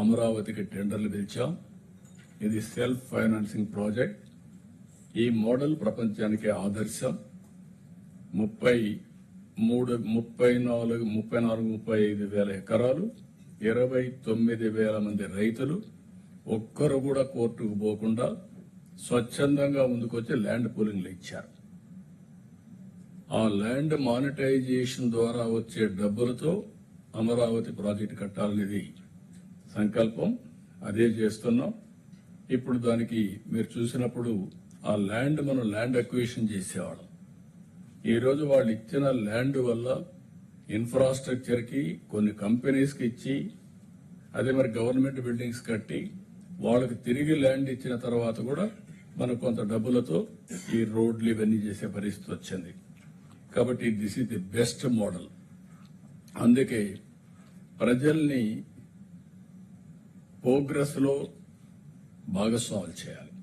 అమరావతికి టెండర్లు పిలిచాం. ఇది సెల్ఫ్ ఫైనాన్సింగ్ ప్రాజెక్ట్. ఈ మోడల్ ప్రపంచానికి ఆదర్శం. ముప్పై మూడు ముప్పై నాలుగు ముప్పై నాలుగు ముప్పై ఐదు వేల ఎకరాలు ఇరవై తొమ్మిది వేల మంది రైతులు ఒక్కరు కూడా కోర్టుకు పోకుండా స్వచ్ఛందంగా ముందుకొచ్చి ల్యాండ్ పూలింగ్లు ఇచ్చారు. ఆ ల్యాండ్ మానిటైజేషన్ ద్వారా వచ్చే డబ్బులతో అమరావతి ప్రాజెక్టు కట్టాలనేది సంకల్పం అదే చేస్తున్నాం. ఇప్పుడు దానికి మీరు చూసినప్పుడు ఆ ల్యాండ్ మనం ల్యాండ్ అక్విజిషన్ చేసేవాళ్ళం. ఈరోజు వాళ్ళు ఇచ్చిన ల్యాండ్ వల్ల ఇన్ఫ్రాస్ట్రక్చర్కి కొన్ని కంపెనీస్కి ఇచ్చి అదే మరి గవర్నమెంట్ బిల్డింగ్స్ కట్టి వాళ్ళకి తిరిగి ల్యాండ్ ఇచ్చిన తర్వాత కూడా మనకు కొంత డబ్బులతో ఈ రోడ్లు ఇవన్నీ చేసే పరిస్థితి వచ్చింది. కాబట్టి this is the best model. అందుకే ప్రజల్ని ప్రోగ్రెస్లో భాగస్వాములు చేయాలి.